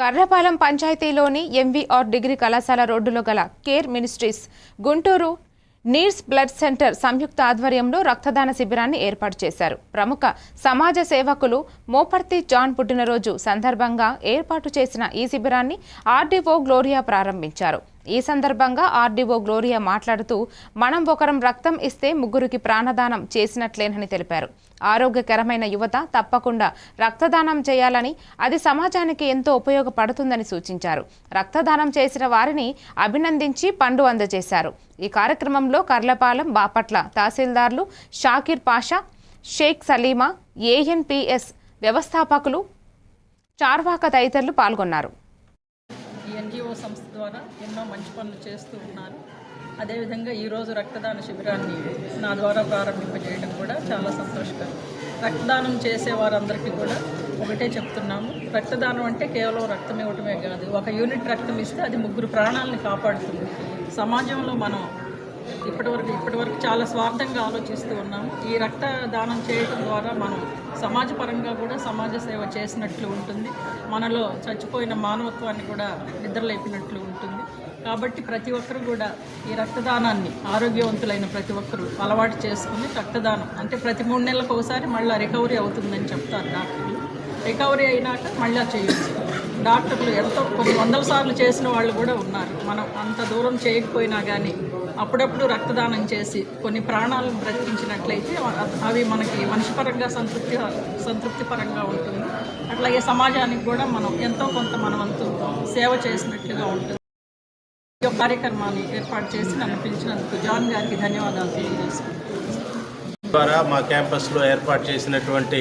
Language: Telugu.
కర్రపాలెం పంచాయతీలోని ఎంవీఆర్ డిగ్రీ కళాశాల రోడ్డులో గల care ministries Guntur needs blood centre సంయుక్త ఆధ్వర్యంలో రక్తదాన శిబిరాన్ని ఏర్పాటు చేశారు. ప్రముఖ సమాజ సేవకులు మోపర్తి జాన్ పుట్టినరోజు సందర్భంగా ఏర్పాటు చేసిన ఈ శిబిరాన్ని ఆర్డీఓ గ్లోరియా ప్రారంభించారు. ఈ సందర్భంగా ఆర్డీఓ గ్లోరియా మాట్లాడుతూ మనం ఒకరం రక్తం ఇస్తే ముగ్గురికి ప్రాణదానం చేసినట్లేనని తెలిపారు. ఆరోగ్యకరమైన యువత తప్పకుండా రక్తదానం చేయాలని అది సమాజానికి ఎంతో ఉపయోగపడుతుందని సూచించారు. రక్తదానం చేసిన వారిని అభినందించి పండు అందజేశారు. ఈ కార్యక్రమంలో కర్లపాలెం బాపట్ల తహసీల్దార్లు షాకిర్ పాషా షేక్ సలీమా ఏఎన్పిఎస్ వ్యవస్థాపకులు చార్వాక తదితరులు పాల్గొన్నారు. ఎన్జిఓ సంస్థ ద్వారా ఎన్నో మంచి పనులు చేస్తూ ఉన్నారు. అదేవిధంగా ఈరోజు రక్తదాన శిబిరాన్ని నా ద్వారా ప్రారంభింపజేయడం కూడా చాలా సంతోషకరం. రక్తదానం చేసే వారందరికీ కూడా ఒకటే చెప్తున్నాము. రక్తదానం అంటే కేవలం రక్తం ఇవ్వటమే కాదు ఒక యూనిట్ రక్తం ఇస్తే అది ముగ్గురు ప్రాణాలను కాపాడుతుంది. సమాజంలో మనం ఇప్పటివరకు ఇప్పటివరకు చాలా స్వార్థంగా ఆలోచిస్తూ ఉన్నాము ఈ రక్తదానం చేయడం ద్వారా మనం సమాజపరంగా కూడా సమాజ సేవ చేసినట్లు ఉంటుంది. మనలో చచ్చిపోయిన మానవత్వాన్ని కూడా నిద్రలేపినట్లు ఉంటుంది. కాబట్టి ప్రతి ఒక్కరు కూడా ఈ రక్తదానాన్ని ఆరోగ్యవంతులైన ప్రతి ఒక్కరు అలవాటు చేసుకుని రక్తదానం అంటే ప్రతి మూడు నెలలకు ఒకసారి మళ్ళీ రికవరీ అవుతుందని చెప్తారు డాక్టర్లు. రికవరీ అయినాక మళ్ళీ చేయొచ్చు డాక్టర్లు ఎంతో కొన్ని వందల సార్లు చేసిన వాళ్ళు కూడా ఉన్నారు. మనం అంత దూరం చేయకపోయినా కానీ అప్పుడప్పుడు రక్తదానం చేసి కొన్ని ప్రాణాలను బ్రతికించినట్లయితే అవి మనకి మనిషిపరంగా సంతృప్తి సంతృప్తిపరంగా ఉంటుంది. అట్లాగే సమాజానికి కూడా మనం ఎంతో కొంత మనవంతు సేవ చేసినట్లుగా ఉంటుంది. ఈ కార్యక్రమాన్ని ఏర్పాటు చేసి నన్ను పిలిచినందుకు జాన్ గారికి ధన్యవాదాలు తెలియజేసుకుంటున్నాను ద్వారా మా క్యాంపస్లో ఏర్పాటు చేసినటువంటి